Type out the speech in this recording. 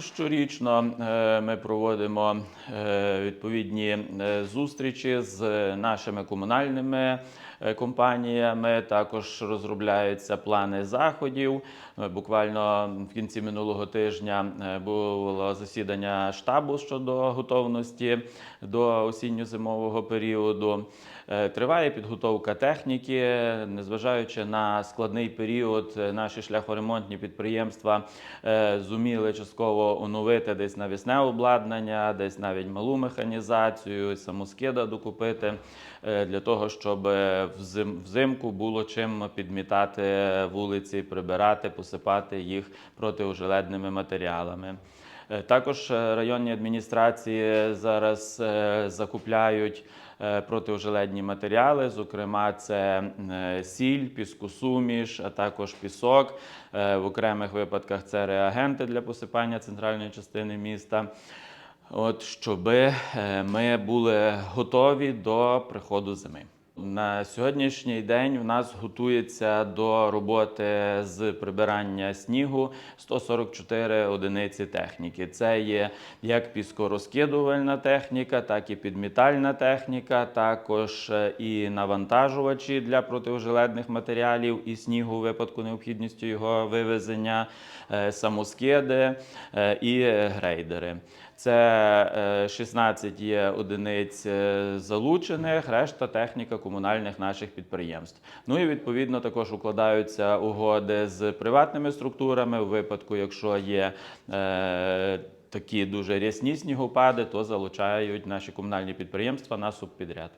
Щорічно е, ми проводимо е, відповідні е, зустрічі з нашими комунальними компаніями. Також розробляються плани заходів. Буквально в кінці минулого тижня було засідання штабу щодо готовності до осінньо-зимового періоду. Триває підготовка техніки, незважаючи на складний період, наші шляхоремонтні підприємства зуміли частково оновити десь навісне обладнання, десь навіть малу механізацію, самоскида докупити е, для того, щоб взимку було чим підмітати вулиці, прибирати, посипати їх протиожеледними матеріалами. Е, Також е, районні адміністрації зараз е, закупляють протиожеледні матеріали. Зокрема, це сіль, піскосуміш, а також пісок. В окремих випадках це реагенти для посипання центральної частини міста. От щоб ми були готові до приходу зими. На сьогоднішній день в нас готується до роботи з прибирання снігу 144 одиниці техніки. Це є як піскорозкидувальна техніка, так і підмітальна техніка, також е, і навантажувачі для протиожеледних матеріалів і снігу у випадку необхідності його вивезення, е, самоскиди е, і грейдери. Це е, 16 є одиниць залучених, решта техніка комунальних наших підприємств. Ну і відповідно також укладаються угоди з приватними структурами. У випадку, якщо є е, такі дуже рясні снігопади, то залучають наші комунальні підприємства на субпідряд.